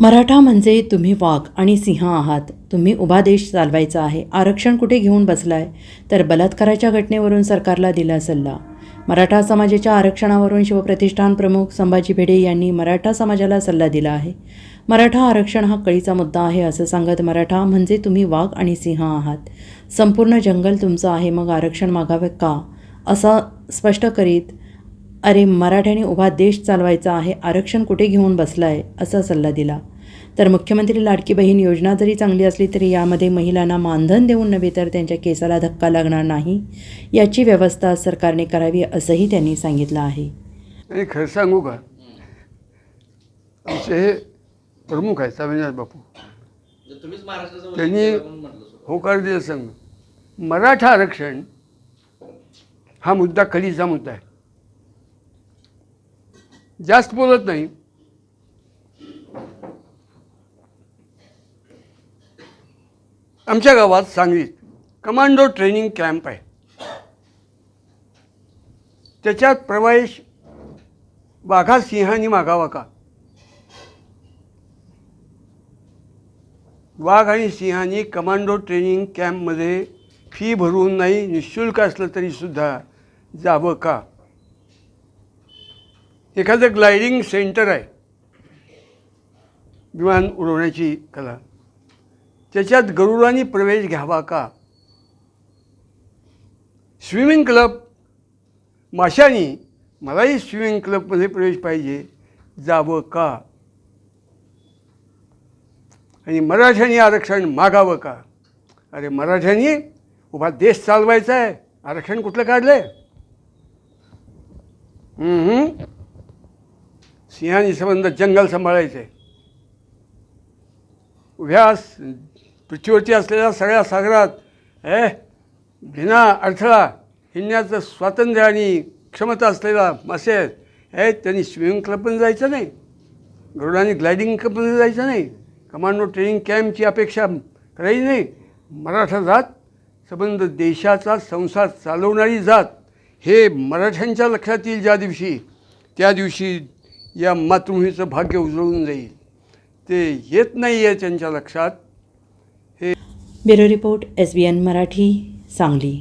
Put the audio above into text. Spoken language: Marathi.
मराठा म्हणजे तुम्ही वाघ आणि सिंह आहात. तुम्ही उभा देश चालवायचा आहे. आरक्षण कुठे घेऊन बसलाय? तर बलात्काराच्या घटनेवरून सरकारला दिला सल्ला. मराठा समाजाच्या आरक्षणावरून शिवप्रतिष्ठान प्रमुख संभाजी भिडे यांनी मराठा समाजाला सल्ला दिला आहे. मराठा आरक्षण हा कळीचा मुद्दा आहे असं सांगत मराठा म्हणजे तुम्ही वाघ आणि सिंह आहात. संपूर्ण जंगल तुमचं आहे मग आरक्षण मागावे का? असं स्पष्ट करीत अरे मराठ्याने उभा देश चालवायचा आहे. आरक्षण कुठे घेऊन बसला आहे असा सल्ला दिला. तर मुख्यमंत्री लाडकी बहीण योजना जरी चांगली असली तरी यामध्ये महिलांना मानधन देऊन नव्हे तर त्यांच्या केसाला धक्का लागणार नाही. याची व्यवस्था सरकारने करावी असंही त्यांनी सांगितलं आहे. आणि खरं सांगू का? आमचे हे प्रमुख आहेत स्वामीनाथ बापू. त्यांनी होकार दिला सांग मराठा आरक्षण हा मुद्दा कधीचा मुद्दा आहे? जास्त बोलत नाही. आमच्या गावात सांगलीत कमांडो ट्रेनिंग कॅम्प आहे. त्याच्यात प्रवेश वाघा सिंहानी मागावा का? वाघ आणि सिंहानी कमांडो ट्रेनिंग कॅम्पमध्ये फी भरून नाही निशुल्क असलं तरीसुद्धा जावं का? एखादं ग्लायडिंग सेंटर आहे. विमान उडवण्याची कला. त्याच्यात गरुडांनी प्रवेश घ्यावा का? स्विमिंग क्लब माशानी मलाही स्विमिंग क्लबमध्ये प्रवेश पाहिजे. जावं का? आणि मराठ्यांनी आरक्षण मागावं का? अरे मराठ्यांनी उभा देश चालवायचा आहे. आरक्षण कुठलं काढलंय? आहे सिंहानी संबंध जंगल सांभाळायचं आहे उभ्या पृथ्वीवरती असलेल्या सगळ्या सागरात ए भिना अडथळा हिंडण्याचं स्वातंत्र्य आणि क्षमता असलेला मासे आहेत हे त्यांनी स्विमिंग क्लबमध्ये जायचं नाही. गरुडाने ग्लायडिंग क्लबमध्ये जायचं नाही. कमांडो ट्रेनिंग कॅम्पची अपेक्षा करायची नाही. मराठा जात संबंध देशाचा संसार चालवणारी जात हे मराठ्यांच्या लक्षात येईल ज्या दिवशी. त्या दिवशी या मातृभूमीचं भाग्य उजळून जाईल. ते येत नाही आहे त्यांच्या लक्षात. Bureau report S B N Marathi Sangli.